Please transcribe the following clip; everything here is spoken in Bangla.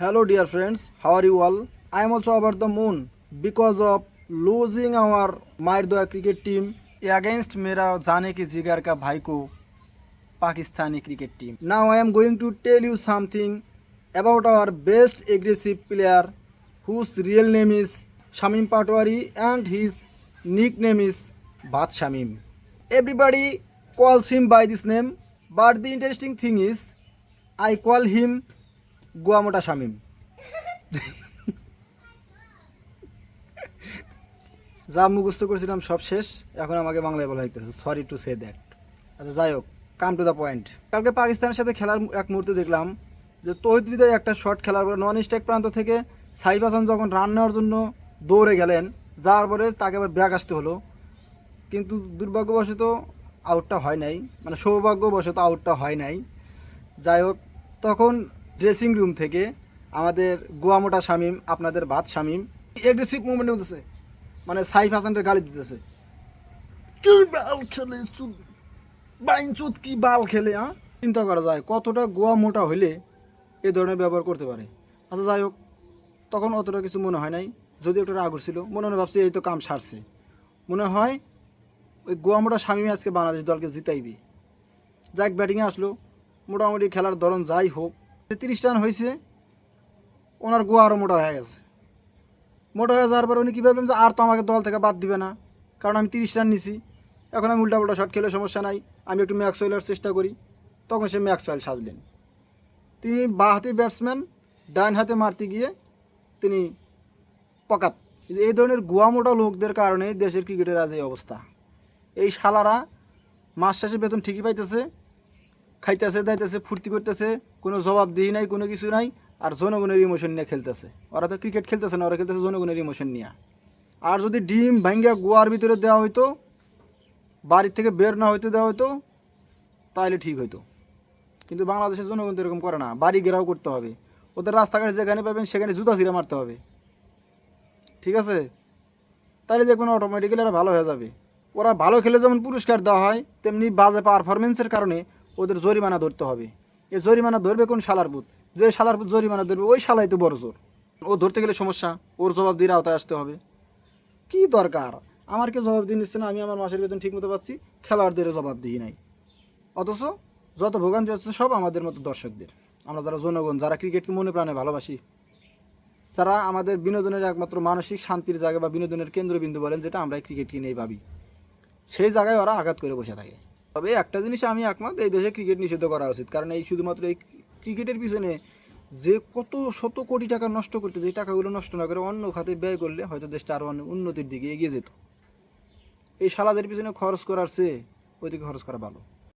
Hello dear friends, how are you all? I am also over the moon because of losing our Mairdua cricket team against Mera Jane Ki Jigar Pakistani cricket team. Now I am going to tell you something about our best aggressive player whose real name is Shamim Patwari and his nickname is Bhat Shamim. Everybody calls him by this name but the interesting thing is I call him গোয়ামোটা Shamim. যা মুখস্থ করেছিলাম সব শেষ, এখন আমাকে বাংলায় বলা হইতেছে সরি টু সে দ্যাট আচ্ছা যাই হোক কাম টু দ্য পয়েন্ট কালকে পাকিস্তানের সাথে খেলার এক মুহূর্তে দেখলাম যে তহিদ হৃদয় একটা শট খেলার পরে নন স্ট্রাইক প্রান্ত থেকে সাইফ হাসান যখন রান নেওয়ার জন্য দৌড়ে গেলেন, যাওয়ার পরে তাকে আবার ব্যাগ আসতে হলো। কিন্তু দুর্ভাগ্যবশত আউটটা হয় নাই মানে সৌভাগ্যবশত আউটটা হয় নাই। যাই হোক, তখন ড্রেসিং রুম থেকে আমাদের গোয়ামোটা শামিম, আপনাদের ভাত শামিম এগ্রেসিভ মুভমেন্ট হতেছে মানে সাইফ হাসানের গালি দিতেছে। কি বাল খেলে চুদ বাইন চুদ কি বাল খেলে হ্যাঁ চিন্তা করা যায়, কতটা গোয়া মোটা হইলে এ ধরনের ব্যবহার করতে পারে। আচ্ছা যাই হোক, তখন অতটা কিছু মনে হয় নাই। যদি একটু রাগ ছিল মনে মনে ভাবছি, এই তো কাম সারছে। মনে হয়, ওই গোয়া মোটা স্বামী আজকে বাংলাদেশ দলকে জিতাইবি। যাক ব্যাটিংয়ে আসলো। মোটামুটি খেলার ধরন যাই হোক তিরিশ রান হয়েছে। ওনার গোয়া আরও মোটা হয়ে গেছে। মোটা হয়ে যাওয়ার পর উনি কী ভাবলেন যে আর তো আমাকে দল থেকে বাদ দিবে না, কারণ আমি তিরিশ রান নিছি। এখন আমি উল্টা পাল্টা শট খেলে সমস্যা নাই, আমি একটু ম্যাক্স ওয়েলার চেষ্টা করি। তখন সে ম্যাক্স ওয়েল সাজলেন। তিনি বাঁ হাতি ব্যাটসম্যান ডান হাতে মারতে গিয়ে তিনি পকাত। এই ধরনের গোয়া মোটা লোকদের কারণে দেশের ক্রিকেটের আজ এই অবস্থা। এই শালারা মাস শেষে বেতন ঠিকই পাইতেছে, খাইতেছে, দাইতেছে, ফুর্তি করতেছে কোনো জবাবদিহি নাই, কোনো কিছু নাই, আর জনগণের ইমোশন নিয়ে খেলতেছে। ওরা তো ক্রিকেট খেলতেছে না, ওরা খেলতেছে জনগণের ইমোশন নিয়ে। আর যদি ডিম ভাঙ্গা গোয়ার ভিতরে দেওয়া হইতো, বাড়ির থেকে বের না হইতে দেওয়া হইতো তাহলে ঠিক হইতো। কিন্তু বাংলাদেশের জনগণ তো এরকম করে না, বাড়ি ঘেরাও করতে হবে। ওদের রাস্তাঘাটে যেখানে পাবেন, সেখানে জুতা ছিঁড়ে মারতে হবে। ঠিক আছে? তাহলে দেখবেন অটোমেটিক্যালি এরা ভালো হয়ে যাবে। ওরা ভালো খেলে যেমন পুরস্কার দেওয়া হয়, তেমনি বাজে পারফরমেন্সের কারণে ওদের জরিমানা ধরতে হবে। এ জরিমানা ধরবে কোন শালার পুত যে শালার পুত জরিমানা ধরবে, ওই শালাই তো বড় জোর। ও ধরতে গেলে সমস্যা, ওর জবাব দিয়ে আওতায় আসতে হবে। কি দরকার? আমার কেউ জবাব দিয়ে নিচ্ছে না, আমি আমার মাসের বেতন ঠিক মতো পাচ্ছি, খেলোয়াড়দের জবাব দিই নাই। অথচ যত ভোগান্তি হচ্ছে সব আমাদের মতো দর্শকদের। আমরা যারা জনগণ, যারা ক্রিকেটকে মনে প্রাণে ভালোবাসি, যারা আমাদের বিনোদনের একমাত্র মানসিক শান্তির জায়গা বা বিনোদনের কেন্দ্রবিন্দু বলেন, যেটা আমরা ক্রিকেটকে নিয়ে ভাবি, সেই জায়গায় ওরা আঘাত করে বসে থাকে। তবে একটা জিনিস আমি একমত, এই দেশে ক্রিকেট নিষিদ্ধ করা উচিত। কারণ এই শুধুমাত্র এই ক্রিকেটের পিছনে যে কত শত কোটি টাকা নষ্ট করতে, যে টাকাগুলো নষ্ট না করে অন্য খাতে ব্যয় করলে হয়তো দেশটা আরও উন্নতির দিকে এগিয়ে যেত। এই সালাদের পিছনে খরচ করার চেয়ে ওই দিকে খরচ করা ভালো।